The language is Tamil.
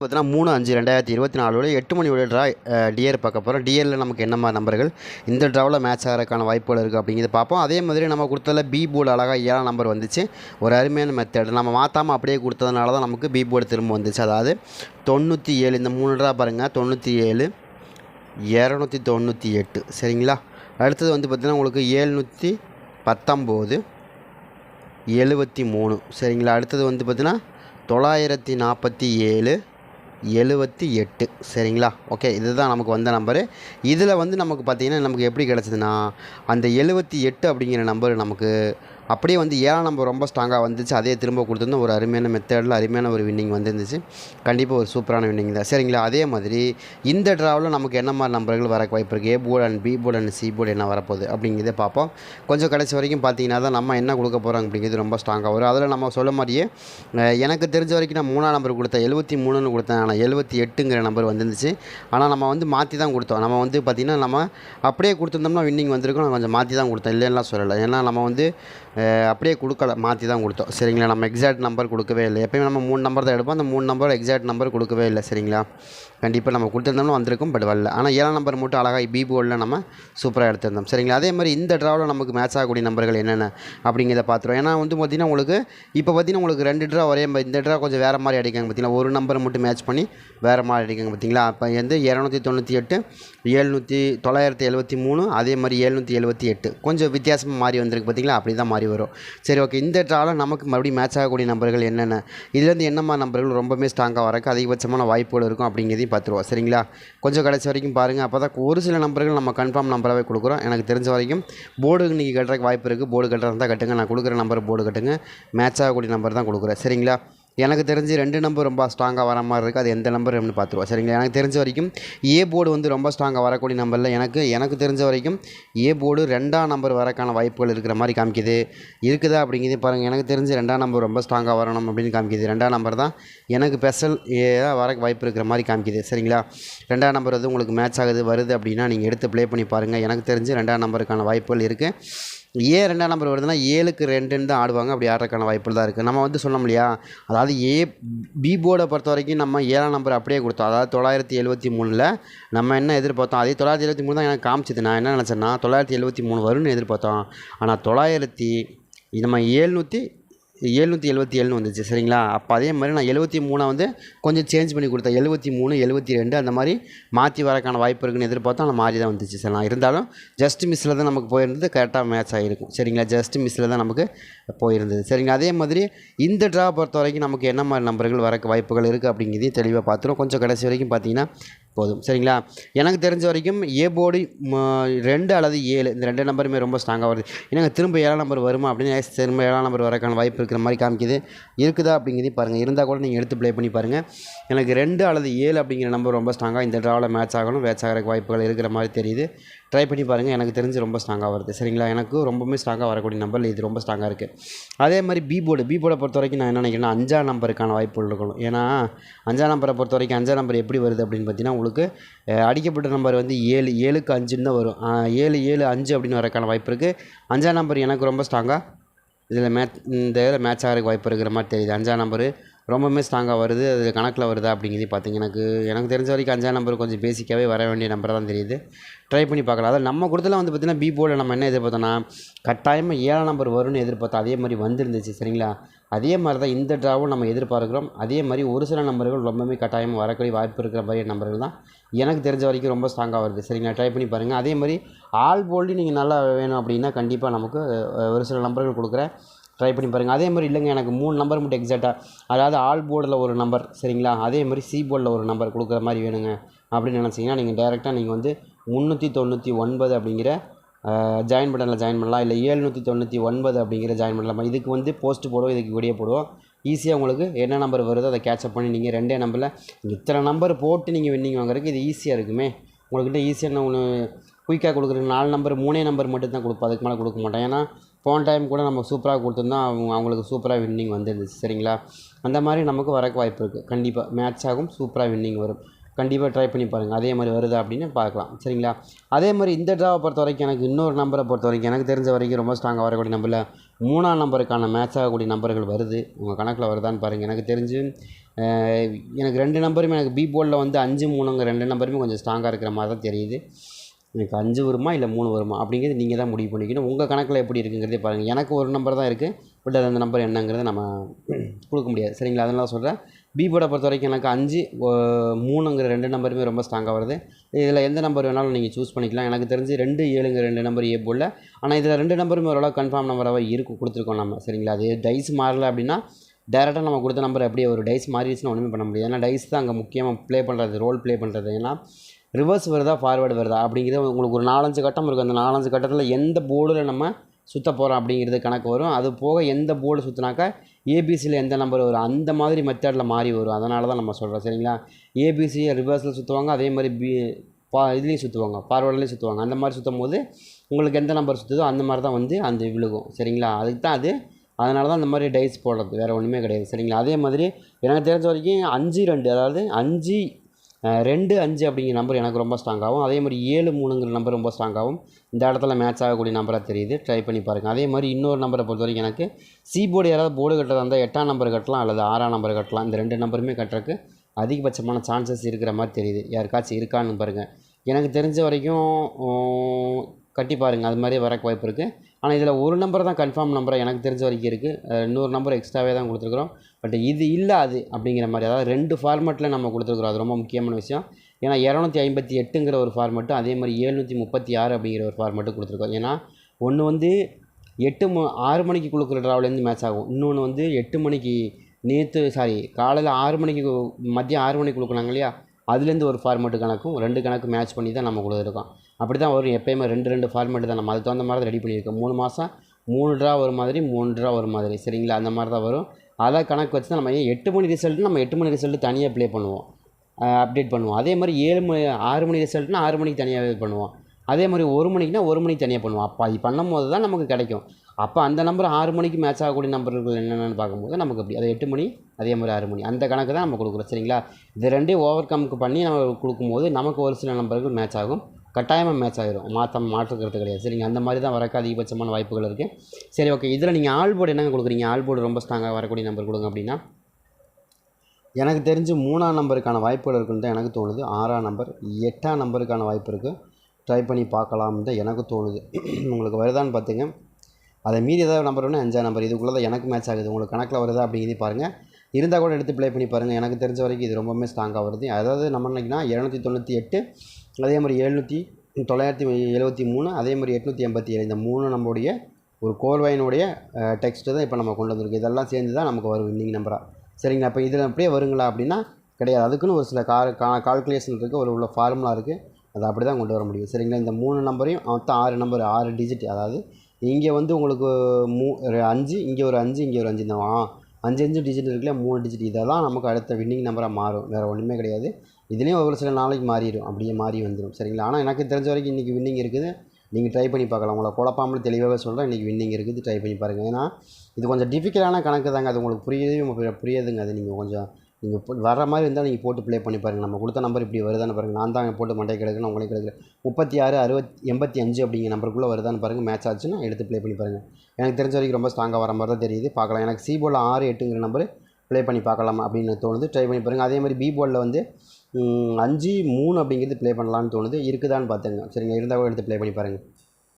பார்த்தீங்கன்னா மூணு அஞ்சு ரெண்டாயிரத்தி இருபத்தி நாலோட எட்டு மணியோட ட்ரா டிஎர் பார்க்க போகிறோம் டிஎரில் நமக்கு என்ன மாதிரி நம்பர்கள்? இந்த ட்ராவில் மேட்ச் ஆகிறதுக்கான வாய்ப்புகள் இருக்குது அப்படிங்கிறத பார்ப்போம். அதே மாதிரி நம்ம கொடுத்ததில் பி போர்டு அழகாக ஏழாம் நம்பர் வந்துச்சு. ஒரு அருமையான மெத்தட் நம்ம மாற்றாமல் அப்படியே கொடுத்ததுனால தான் நமக்கு பி போர்டு திரும்ப வந்துச்சு. அதாவது தொண்ணூற்றி ஏழு இந்த மூணு ட்ரா பாருங்கள் தொண்ணூற்றி ஏழு இரநூத்தி தொண்ணூற்றி எட்டு. சரிங்களா? அடுத்தது வந்து பார்த்திங்கன்னா உங்களுக்கு ஏழ்நூற்றி பத்தொம்போது எழுபத்தி மூணு. சரிங்களா? அடுத்தது வந்து பார்த்திங்கன்னா தொள்ளாயிரத்தி நாற்பத்தி ஏழு எழுபத்தி எட்டு. சரிங்களா? ஓகே இதுதான் நமக்கு வந்த நம்பரு. இதில் வந்து நமக்கு பார்த்திங்கன்னா நமக்கு எப்படி கிடச்சிதுன்னா அந்த எழுபத்தி எட்டு அப்படிங்கிற நம்பர் நமக்கு அப்படியே வந்து ஏழாம் நம்பர் ரொம்ப ஸ்ட்ராங்காக வந்துச்சு. அதே திரும்ப கொடுத்துருந்தோம் ஒரு அருமையான மெத்தடில் அருமையான ஒரு வின்னிங் வந்துருந்துச்சு. கண்டிப்பாக ஒரு சூப்பரான வின்னிங் தான். சரிங்களா? அதே மாதிரி இந்த ட்ராவில் நமக்கு என்ன மாதிரி நம்பர்கள் வர வாய்ப்பு இருக்குது A board and B board and C board என்ன வரப்போகுது அப்படிங்கிறத பார்ப்போம். கொஞ்சம் கடைசி வரைக்கும் பார்த்தீங்கன்னா தான் நம்ம என்ன கொடுக்க போகிறோம் அப்படிங்கிறது ரொம்ப ஸ்ட்ராங்காக வரும். அதில் நம்ம சொல்ல மாதிரியே எனக்கு தெரிஞ்ச வரைக்கும் நான் மூணாம் நம்பர் கொடுத்தேன். எழுபத்தி மூணுன்னு கொடுத்தேன். ஆனால் எழுபத்தி எட்டுங்கிற நம்பர் வந்துருந்துச்சு. ஆனால் நம்ம வந்து மாற்றி தான் கொடுத்தோம். நம்ம வந்து பார்த்திங்கன்னா நம்ம அப்படியே கொடுத்துருந்தோம்னா வின்னிங் வந்திருக்கும். நான் கொஞ்சம் மாற்றி தான் கொடுத்தேன். இல்லைன்னா சொல்லலை. ஏன்னா நம்ம வந்து அப்படியே கொடுக்கல மாற்றி தான் கொடுத்தோம். சரிங்களா? நம்ம எக்ஸாக்ட் நம்பர் கொடுக்கவே இல்லை. எப்பயுமே நம்ம மூணு நம்பர் தான் எடுப்போம். அந்த மூணு நம்பர் எக்ஸாக்ட் நம்பர் கொடுக்கவே இல்லை சரிங்களா? கண்டிப்பாக நம்ம கொடுத்துருந்தோம்னா வந்திருக்கும் பட் வரல. ஆனால் ஏழாம் நம்பர் மட்டும் அழகாக பி போர்டில் நம்ம சூப்பராக எடுத்திருந்தோம் சரிங்களா? அதே மாதிரி இந்த ட்ராவில் நமக்கு மேட்ச் ஆகக்கூடிய நம்பர்கள் என்னென்ன அப்படிங்கிறத பார்த்துருவோம். ஏன்னா வந்து பார்த்திங்கன்னா உங்களுக்கு இப்போ பார்த்தீங்கன்னா உங்களுக்கு ரெண்டு ட்ரா ஒரே இந்த ட்ரா கொஞ்சம் வேறு மாதிரி அடிக்காங்க பார்த்தீங்களா ஒரு நம்பரை மட்டும் மேட்ச் பண்ணி வேறு மாதிரி அடிக்காங்க பார்த்தீங்களா அப்போ வந்து இரநூத்தி தொண்ணூற்றி எட்டு ஏழ்நூற்றி தொள்ளாயிரத்தி எழுபத்தி மூணு அதே மாதிரி எழுநூற்றி எழுபத்தி எட்டு. கொஞ்சம் வித்தியாசமாக மாறி வந்திருக்கு பார்த்தீங்களா அப்படி தான் மாறி வரும் சரி ஓகே இந்த ட்ராவில் நமக்கு மறுபடியும் மேட்ச் ஆகக்கூடிய நம்பர்கள் என்னென்ன? இதுலேருந்து என்னம்மா நம்பர்கள் ரொம்பவே ஸ்ட்ராங்காக வரக்கு அதிகபட்சமான வாய்ப்புகள் இருக்கும் அப்படிங்கிறதையும் பார்த்துருவோம். சரிங்களா? கொஞ்சம் கடைசி வரைக்கும் பாருங்கள் அப்போ தான் ஒரு சில நம்பர்கள் நம்ம கன்ஃபார்ம் நம்பராகவே கொடுக்குறோம். எனக்கு தெரிஞ்ச வரைக்கும் போர்டு இன்றைக்கி கட்டுறதுக்கு வாய்ப்பு இருக்குது போர்டு கட்டுறதா தான் கட்டுங்க. நான் கொடுக்குற நம்பர் போர்டு கட்டுங்க. மேட்ச் ஆகக்கூடிய நம்பர் தான் கொடுக்குறேன். சரிங்களா? எனக்கு தெரிஞ்சு ரெண்டு நம்பர் ரொம்ப ஸ்ட்ராங்காக வர மாதிரி இருக்குது அது எந்த நம்பர் அப்படின்னு பார்த்துருவோம். சரிங்களா? எனக்கு தெரிஞ்ச வரைக்கும் ஏ போர்டு வந்து ரொம்ப ஸ்ட்ராங்காக வரக்கூடிய நம்பரில் எனக்கு எனக்கு தெரிஞ்ச வரைக்கும் ஏ போர்டு ரெண்டாம் நம்பர் வரக்கான வாய்ப்புகள் இருக்கிற மாதிரி காமிக்குது. இருக்குதா அப்படிங்கிறது பாருங்கள் எனக்கு தெரிஞ்சு ரெண்டாம் நம்பர் ரொம்ப ஸ்ட்ராங்காக வரணும் அப்படின்னு காமிக்குது. ரெண்டாம் நம்பர் தான் எனக்கு ஸ்பெஷல் வர வாய்ப்பு இருக்கிற மாதிரி காமிக்குது. சரிங்களா? ரெண்டாம் நம்பர் வந்து உங்களுக்கு மேட்ச் ஆகுது வருது அப்படின்னா நீங்கள் எடுத்து ப்ளே பண்ணி பாருங்கள் எனக்கு தெரிஞ்சு ரெண்டாம் நம்பருக்கான வாய்ப்புகள் இருக்குது ஏன் ரெண்டாம் நம்பர் வருதுன்னா ஏழுக்கு ரெண்டுன்னு தான் ஆடுவாங்க. அப்படி ஆடுறதுக்கான வாய்ப்புகள் தான் இருக்குது நம்ம வந்து சொன்னோம் இல்லையா? அதாவது ஏ பி போர்டை பொறுத்த வரைக்கும் நம்ம ஏழாம் நம்பர் அப்படியே கொடுத்தோம். அதாவது தொள்ளாயிரத்தி எழுபத்தி மூணில் நம்ம என்ன எதிர்பார்த்தோம்? அதே தொள்ளாயிரத்தி எழுபத்தி மூணு தான் எனக்கு காமிச்சது. நான் என்ன நினச்சேன்னா தொள்ளாயிரத்தி எழுபத்தி மூணு வரும்னு எதிர்பார்த்தோம். ஆனால் தொள்ளாயிரத்தி நம்ம ஏழ்நூற்றி எழுநூற்றி எழுபத்தி ஏழுன்னு வந்துச்சு சரிங்களா? அப்போ அதே மாதிரி நான் எழுபத்தி மூணை வந்து கொஞ்சம் சேஞ்ச் பண்ணி கொடுத்தேன். எழுபத்தி மூணு எழுபத்தி ரெண்டு அந்த மாதிரி மாற்றி வரக்கான வாய்ப்பு இருக்குன்னு எதிர்பார்த்தோம் ஆனால் மாறி தான் வந்துச்சு சரிங்களா? நான் இருந்தாலும் ஜஸ்ட் மிஸ்ஸில் தான் நமக்கு போயிருந்தது கரெக்டாக மேட்ச் ஆகிருக்கும் சரிங்களா? ஜஸ்ட் மிஸ்ஸில் தான் நமக்கு போயிருந்தது சரிங்களா? அதே மாதிரி இந்த ட்ரா பொறுத்த வரைக்கும் நமக்கு என்ன மாதிரி நம்பர்கள் வரக்கு வாய்ப்புகள் இருக்குது அப்படிங்கிறதையும் தெளிவாக பார்த்துருவோம். கொஞ்சம் கடைசி வரைக்கும் பார்த்தீங்கன்னா போதும். சரிங்களா? எனக்கு தெரிஞ்ச வரைக்கும் ஏ போர்டு ரெண்டு அல்லது ஏழு இந்த ரெண்டு நம்பருமே ரொம்ப ஸ்ட்ராங்காக வருது. ஏன்னா திரும்ப ஏழாம் நம்பர் வருமா அப்படின்னு திரும்ப ஏழாம் நம்பர் வரக்கான வாய்ப்பு இருக்கிற மாதிரி காமிக்குது. இருக்குதா அப்படிங்கிறதையும் பாருங்கள் இருந்தால் கூட நீங்கள் எடுத்து ப்ளே பண்ணி பாருங்கள் எனக்கு ரெண்டு அல்லது ஏழு அப்படிங்கிற நம்பர் ரொம்ப ஸ்ட்ராங்காக இந்த ட்ராவில் மேட்ச் ஆகணும். மேட்ச் ஆகிறக்கு வாய்ப்புகள் இருக்கிற மாதிரி தெரியுது. ட்ரை பண்ணி பாருங்கள் எனக்கு தெரிஞ்சு ரொம்ப ஸ்ட்ராங்காக வருது. சரிங்களா? எனக்கு ரொம்பவுமே ஸ்ட்ராங்காக வரக்கூடிய நம்பர் இது ரொம்ப ஸ்ட்ராங்காக இருக்குது அதே மாதிரி பி போர்டு பி போர்டை பொறுத்த வரைக்கும் நான் என்ன நினைக்கிறேன்னா அஞ்சாம் நம்பருக்கான வாய்ப்புகள் இருக்கணும். ஏன்னா அஞ்சாம் நம்பரை பொறுத்த வரைக்கும் அஞ்சாம் நம்பர் எப்படி வருது அப்படின்னு பார்த்தீங்கன்னா உங்களுக்கு அடிக்கப்பட்ட நம்பர் வந்து ஏழு ஏழுக்கு அஞ்சுன்னு தான் வரும். ஏழு ஏழு அஞ்சு அப்படின்னு வரக்கான வாய்ப்பு இருக்குது அஞ்சாம் நம்பர் எனக்கு ரொம்ப ஸ்ட்ராங்காக இதில் மேட்ச் இந்த இதில் மேட்ச் ஆகிறதுக்கு வாய்ப்பு இருக்கிற மாதிரி தெரியுது. அஞ்சாம் நம்பரு ரொம்பவுமே ஸ்ட்ராங்காக வருது. அது கணக்கில் வருதா அப்படிங்கிறது பார்த்திங்க எனக்கு எனக்கு தெரிஞ்ச வரைக்கும் அஞ்சாம் நம்பர் கொஞ்சம் பேசிக்காகவே வர வேண்டிய நம்பர் தான் தெரியுது. ட்ரை பண்ணி பார்க்கலாம். அதாவது நம்ம கொடுத்துல வந்து பார்த்திங்கன்னா பி போர்டில் நம்ம என்ன எதிர்பார்த்தோன்னா கட்டாயமாக ஏழாம் நம்பர் வரும்னு எதிர்பார்த்தோம் அதே மாதிரி வந்துருந்துச்சு. சரிங்களா? அதே மாதிரி தான் இந்த ட்ராவும் நம்ம எதிர்பார்க்குறோம். அதே மாதிரி ஒரு சில நம்பர்கள் ரொம்பவுமே கட்டாயமாக வரக்கூடிய வாய்ப்பு இருக்கிற மாதிரி நம்பர்கள் தான். எனக்கு தெரிஞ்ச வரைக்கும் ரொம்ப ஸ்ட்ராங்காக வருது. சரிங்களா ட்ரை பண்ணி பாருங்கள் அதே மாதிரி ஆல் போல்டு நீங்கள் நல்லா வேணும் அப்படின்னா கண்டிப்பாக நமக்கு ஒரு சில நம்பர்கள் கொடுக்குறேன். ட்ரை பண்ணி பாருங்கள் அதே மாதிரி இல்லைங்க எனக்கு மூணு நம்பர் மட்டும் எக்ஸாக்டாக அதாவது ஆல் போர்டில் ஒரு நம்பர் சரிங்களா? அதே மாதிரி சி போர்டில் ஒரு நம்பர் கொடுக்குற மாதிரி வேணுங்க. அப்படின்னு நினச்சிங்கன்னா நீங்கள் டேரெக்டாக நீங்கள் வந்து முந்நூற்றி தொண்ணூற்றி ஒன்பது அப்படிங்கிற ஜாயின் பட்டனில் ஜாயின் பண்ணலாம். இல்லை ஏழ்நூற்றி தொண்ணூற்றி ஒன்பது அப்படிங்கிற ஜாயின் பண்ணலாம். இதுக்கு வந்து போஸ்ட் போடுவோம் இதுக்கு வீடியோ போடுவோம். ஈஸியாக உங்களுக்கு என்ன நம்பர் வருதோ அதை கேட்சப் பண்ணி நீங்கள் ரெண்டே நம்பரில் இத்தனை நம்பர் போட்டு நீங்கள் வின்னிங் வாங்குறதுக்கு இது ஈஸியாக இருக்குமே. உங்கள்கிட்ட ஈஸியாக ஒன்று குயிக்காக கொடுக்குற நாலு நம்பர் மூணே நம்பர் மட்டும் தான் கொடுப்போம் அதுக்கு மேலே கொடுக்க மாட்டேன். ஏன்னா போன டைம் கூட நம்ம சூப்பராக கொடுத்துருந்தோம். அவங்க அவங்களுக்கு சூப்பராக வின்னிங் வந்துருந்துச்சு. சரிங்களா? அந்த மாதிரி நமக்கு வரக்கு வாய்ப்பு இருக்குது கண்டிப்பாக மேட்ச் ஆகும் சூப்பராக வின்னிங் வரும். கண்டிப்பாக ட்ரை பண்ணி பாருங்கள் அதே மாதிரி வருதா அப்படின்னு பார்க்கலாம். சரிங்களா? அதே மாதிரி இந்த ட்ராவை பொறுத்த வரைக்கும் எனக்கு இன்னொரு நம்பரை பொறுத்த வரைக்கும் எனக்கு தெரிஞ்ச வரைக்கும் ரொம்ப ஸ்ட்ராங்காக வரக்கூடிய நம்பரில் மூணாம் நம்பருக்கான மேட்ச் ஆகக்கூடிய நம்பர்கள் வருது. உங்கள் கணக்கில் வருதான்னு பாருங்கள் எனக்கு தெரிஞ்சு எனக்கு ரெண்டு நம்பருமே எனக்கு பி போர்டில் வந்து அஞ்சு மூணுங்க ரெண்டு நம்பருமே கொஞ்சம் ஸ்ட்ராங்காக இருக்கிற மாதிரி தான் தெரியுது. எனக்கு அஞ்சு வருமா இல்லை மூணு வருமா அப்படிங்கிறது நீங்கள் தான் முடிவு பண்ணிக்கணும். உங்கள் கணக்கில் எப்படி இருக்குங்கிறதே பாருங்கள் எனக்கு ஒரு நம்பர் தான் இருக்குது பட் அது அந்த நம்பர் என்னங்கிறத நம்ம கொடுக்க முடியாது. சரிங்களா? அதனால சொல்கிறேன் பி போர்டை பொறுத்த வரைக்கும் எனக்கு அஞ்சு மூணுங்கிற ரெண்டு நம்பருமே ரொம்ப ஸ்ட்ராங்காக வருது. இதில் எந்த நம்பர் வேணாலும் நீங்கள் சூஸ் பண்ணிக்கலாம். எனக்கு தெரிஞ்சு ரெண்டு ஏழுங்கிற ரெண்டு நம்பர் ஏ போர்டில் ஆனால் இதில் ரெண்டு நம்பருமே ஓரளவு கன்ஃபார்ம் நம்பராக இருக்கும் கொடுத்துருக்கோம் நம்ம. சரிங்களா? அது டைஸ் மாறல அப்படின்னா டேரெக்டாக நம்ம கொடுத்த நம்பர் அப்படியே ஒரு டைஸ் மாறிடுச்சுன்னா ஒன்றுமே பண்ண முடியாது. ஏன்னா டைஸ் தான் அங்கே முக்கியமாக ப்ளே பண்ணுறது ரோல் ப்ளே பண்ணுறது ஏன்னா ரிவர்ஸ் வருதா ஃபார்வேர்டு வருதா அப்படிங்கிறது உங்களுக்கு ஒரு நாலஞ்சு கட்டம் இருக்கும். அந்த நாலஞ்சு கட்டத்தில் எந்த போர்டில் நம்ம சுற்ற போகிறோம் அப்படிங்கிறது கணக்கு வரும். அது போக எந்த போர்டு சுற்றினாக்கா ஏபிசியில் எந்த நம்பர் வரும் அந்த மாதிரி மெத்தடில் மாறி வரும். அதனால தான் நம்ம சொல்கிறோம் சரிங்களா? ஏபிசி ரிவர்ஸில் சுற்றுவாங்க அதே மாதிரி பி பா இதுலேயும் சுற்றுவாங்க பார்வர்ட்லேயும் சுற்றுவாங்க அந்த மாதிரி சுற்றும் போது உங்களுக்கு எந்த நம்பர் சுற்றுதோ அந்த மாதிரி தான் வந்து அந்த விழுகும் சரிங்களா? அதுக்கு தான் அது. அதனால தான் அந்த மாதிரி டைஸ் போடுறது வேறு ஒன்றுமே கிடையாது சரிங்களா? அதே மாதிரி எனக்கு தெரிஞ்ச வரைக்கும் அஞ்சு ரெண்டு அதாவது அஞ்சு ரெண்டு அஞ்சு அப்படிங்கிற நம்பர் எனக்கு ரொம்ப ஸ்ட்ராங்காகவும் அதே மாதிரி ஏழு மூணுங்கிற நம்பர் ரொம்ப ஸ்ட்ராங்காகவும் இந்த இடத்துல மேட்ச் ஆகக்கூடிய நம்பராக தெரியுது. ட்ரை பண்ணி பாருங்கள் அதே மாதிரி இன்னொரு நம்பரை பொறுத்த வரைக்கும் எனக்கு சி போர்டு யாராவது போர்டு கட்டுறதா இருந்தால் எட்டாம் நம்பர் கட்டலாம் அல்லது ஆறாம் நம்பர் கட்டலாம். இந்த ரெண்டு நம்பருமே கட்டுறதுக்கு அதிகபட்சமான சான்சஸ் இருக்கிற மாதிரி தெரியுது. யாருக்காச்சும் இருக்கான்னு பாருங்கள் எனக்கு தெரிஞ்ச வரைக்கும் கட்டி பாருங்கள் அது மாதிரி வரக்கு வாய்ப்பு இருக்குது ஆனால் இதில் ஒரு நம்பர் தான் கன்ஃபார்ம் நம்பராக எனக்கு தெரிஞ்ச வரைக்கும் இருக்குது இன்னொரு நம்பர் எக்ஸ்ட்ராவே தான் கொடுத்துருக்குறோம். பட் இது இல்லை அது அப்படிங்கிற மாதிரி அதாவது ரெண்டு ஃபார்மெட்டில் நம்ம கொடுத்துருக்குறோம். அது ரொம்ப முக்கியமான விஷயம். ஏன்னா இரநூத்தி ஐம்பத்தி எட்டுங்கிற ஒரு ஃபார்மெட்டும் அதே மாதிரி ஏழ்நூற்றி முப்பத்தி ஆறு அப்படிங்கிற ஒரு ஃபார்மெட்டும் கொடுத்துருக்கோம். ஏன்னா ஒன்று வந்து எட்டு ம ஆறு மணிக்கு கொடுக்குற ட்ராவிலேருந்து மேட்ச் ஆகும். இன்னொன்று வந்து எட்டு மணிக்கு நேற்று சாரி காலையில் ஆறு மணிக்கு மதியம் ஆறு மணிக்கு கொடுக்குறாங்க இல்லையா? அதுலேருந்து ஒரு ஃபார்மேட்டு கணக்கும் ரெண்டு கணக்கு மேட்ச் பண்ணி தான் நம்ம கொடுத்துருக்கோம். அப்படி தான் வரும். எப்போயுமே ரெண்டு ரெண்டு ஃபார்மேட்டு தான் நம்ம அதுக்கு தகுந்த மாதிரி தான் ரெடி பண்ணியிருக்கோம். மூணு மாதம் மூணு ட்ரா ஒரு மாதிரி மூணு ட்ரா ஒரு மாதிரி. சரிங்களா? அந்த மாதிரி தான் வரும். அதை கணக்கு வச்சு தான் நம்ம ஏன் எட்டு மணி ரிசல்ட்டு நம்ம எட்டு மணி ரிசல்ட்டு தனியாக ப்ளே பண்ணுவோம். அப்டேட் பண்ணுவோம். அதே மாதிரி ஏழு மணி ஆறு மணி ரிசல்ட்னா ஆறு மணிக்கு தனியாக இது பண்ணுவோம். அதே மாதிரி ஒரு மணிக்குனா ஒரு மணிக்கு தனியாக பண்ணுவோம். அப்போ அது பண்ணும்போது தான் நமக்கு கிடைக்கும். அப்போ அந்த நம்பர் ஆறு மணிக்கு மேட்ச் ஆகக்கூடிய நம்பர்கள் என்னென்னு பார்க்கும்போது நமக்கு அப்படி. அது எட்டு மணி அதே மாதிரி ஆறு மணி. அந்த கணக்கு தான் நம்ம கொடுக்குறோம். சரிங்களா? இது ரெண்டையும் ஓவர் கம்க்கு பண்ணி நம்ம கொடுக்கும்போது நமக்கு ஒரு சில நம்பர்கள் மேட்ச் ஆகும். கட்டாயமாக மேட்ச் ஆகிடும் மாற்ற மாற்றுக்கிறது கிடையாது. சரிங்க? அந்த மாதிரி தான் வரக்கு அதிகபட்சமான வாய்ப்புகள் இருக்குது சரி ஓகே இதில் நீங்கள் ஆல் போர்டு என்னங்க கொடுக்குறீங்க? ஆல் போர்டு ரொம்ப ஸ்ட்ராங்காக வரக்கூடிய நம்பர் கொடுங்க அப்படின்னா எனக்கு தெரிஞ்சு மூணாம் நம்பருக்கான வாய்ப்புகள் இருக்குன்னு தான் எனக்கு தோணுது. ஆறாம் நம்பர் எட்டாம் நம்பருக்கான வாய்ப்பு இருக்குது ட்ரை பண்ணி பார்க்கலாம் தான் எனக்கு தோணுது. உங்களுக்கு வருதான்னு பார்த்துங்க அதை மீறி ஏதாவது நம்பர் வேணால் அஞ்சாம் நம்பர் இதுக்குள்ளே தான் எனக்கு மேட்ச் ஆகுது. உங்களுக்கு கணக்கில் வருதா அப்படிங்கிறது பாருங்கள் இருந்தால் கூட எடுத்து ப்ளே பண்ணி பாருங்கள் எனக்கு தெரிஞ்ச வரைக்கும் இது ரொம்பவுமே ஸ்ட்ராங்காக வருது. அதாவது நம்ம நினைக்கினா இரநூத்தி தொண்ணூற்றி எட்டு அதே மாதிரி எழுநூற்றி தொள்ளாயிரத்தி எழுபத்தி மூணு அதே மாதிரி எட்நூற்றி எண்பத்தி ஏழு. இந்த மூணு நம்மளுடைய ஒரு கோர்வையினுடைய டெக்ஸ்ட்டு தான் இப்போ நம்ம கொண்டு வந்திருக்கு இதெல்லாம் சேர்ந்து தான் நமக்கு வரும் இன்னிங் நம்பராக சரிங்களா? இப்போ இதில் அப்படியே வருங்களா அப்படின்னா கிடையாது. அதுக்குன்னு ஒரு சில கால் கா கால்குலேஷன் இருக்குது ஒரு உள்ள ஃபார்முலா இருக்குது அதை அப்படி தான் கொண்டு வர முடியும். சரிங்களா? இந்த மூணு நம்பரையும் மொத்தம் ஆறு நம்பர் ஆறு டிஜிட் அதாவது இங்கே வந்து உங்களுக்கு மூ ஒரு அஞ்சு இங்கே ஒரு அஞ்சு இங்கே ஒரு அஞ்சு தான் ஆ அஞ்சு அஞ்சு டிஜிட் இருக்குல்ல மூணு டிஜிட் தான் நமக்கு அடுத்த வின்னிங் நம்பராக மாறும். வேறு ஒன்றுமே கிடையாது. இதுலேயும் ஒரு சில நாளைக்கு மாறிடும். அப்படியே மாறி வந்துடும் சரிங்களா? ஆனால் எனக்கு தெரிஞ்ச வரைக்கும் இன்றைக்கி வின்னிங் இருக்குது. நீங்கள் ட்ரை பண்ணி பார்க்கலாம். உங்களை குழப்பாமல் தெளிவாகவே சொல்கிறேன் இன்றைக்கி வின்னிங் இருக்குது. ட்ரை பண்ணி பாருங்கள் ஏன்னா இது கொஞ்சம் டிஃபிகல்ட்டான கணக்கு தாங்க. அது உங்களுக்கு புரியுது புரியாதுங்க. அது நீங்கள் கொஞ்சம் நீங்கள் வர மாதிரி இருந்தால் நீங்கள் போட்டு ப்ளே பண்ணி பாருங்கள் நம்ம கொடுத்த நம்பர் இப்படி வருதான்னு பாருங்கள் நான் தான் போட்டு மண்டை கிடக்குன்னு உங்களுக்கு கிடக்கு முப்பத்தி ஆறு அறுபத்தி எண்பத்தி அஞ்சு அப்படிங்கிற நம்பருக்குள்ளே வருதான்னு பாருங்கள் மேட்ச் ஆச்சுன்னா எடுத்து ப்ளே பண்ணி பாருங்கள் எனக்கு தெரிஞ்ச வரைக்கும் ரொம்ப ஸ்ட்ராங்காக வர மாதிரி தான் தெரியுது. பார்க்கலாம். எனக்கு சி போல் ஆறு எட்டுங்கிற நம்பர் ப்ளே பண்ணி பார்க்கலாம் அப்படின்னு தோணுது. ட்ரை பண்ணி பாருங்கள் அதே மாதிரி பி போலில் வந்து அஞ்சு மூணு அப்படிங்கிறது ப்ளே பண்ணலான்னு தோணுது. இருக்குதான்னு பார்த்துங்க சரிங்க இருந்தால் கூட எடுத்து ப்ளே பண்ணி பாருங்கள்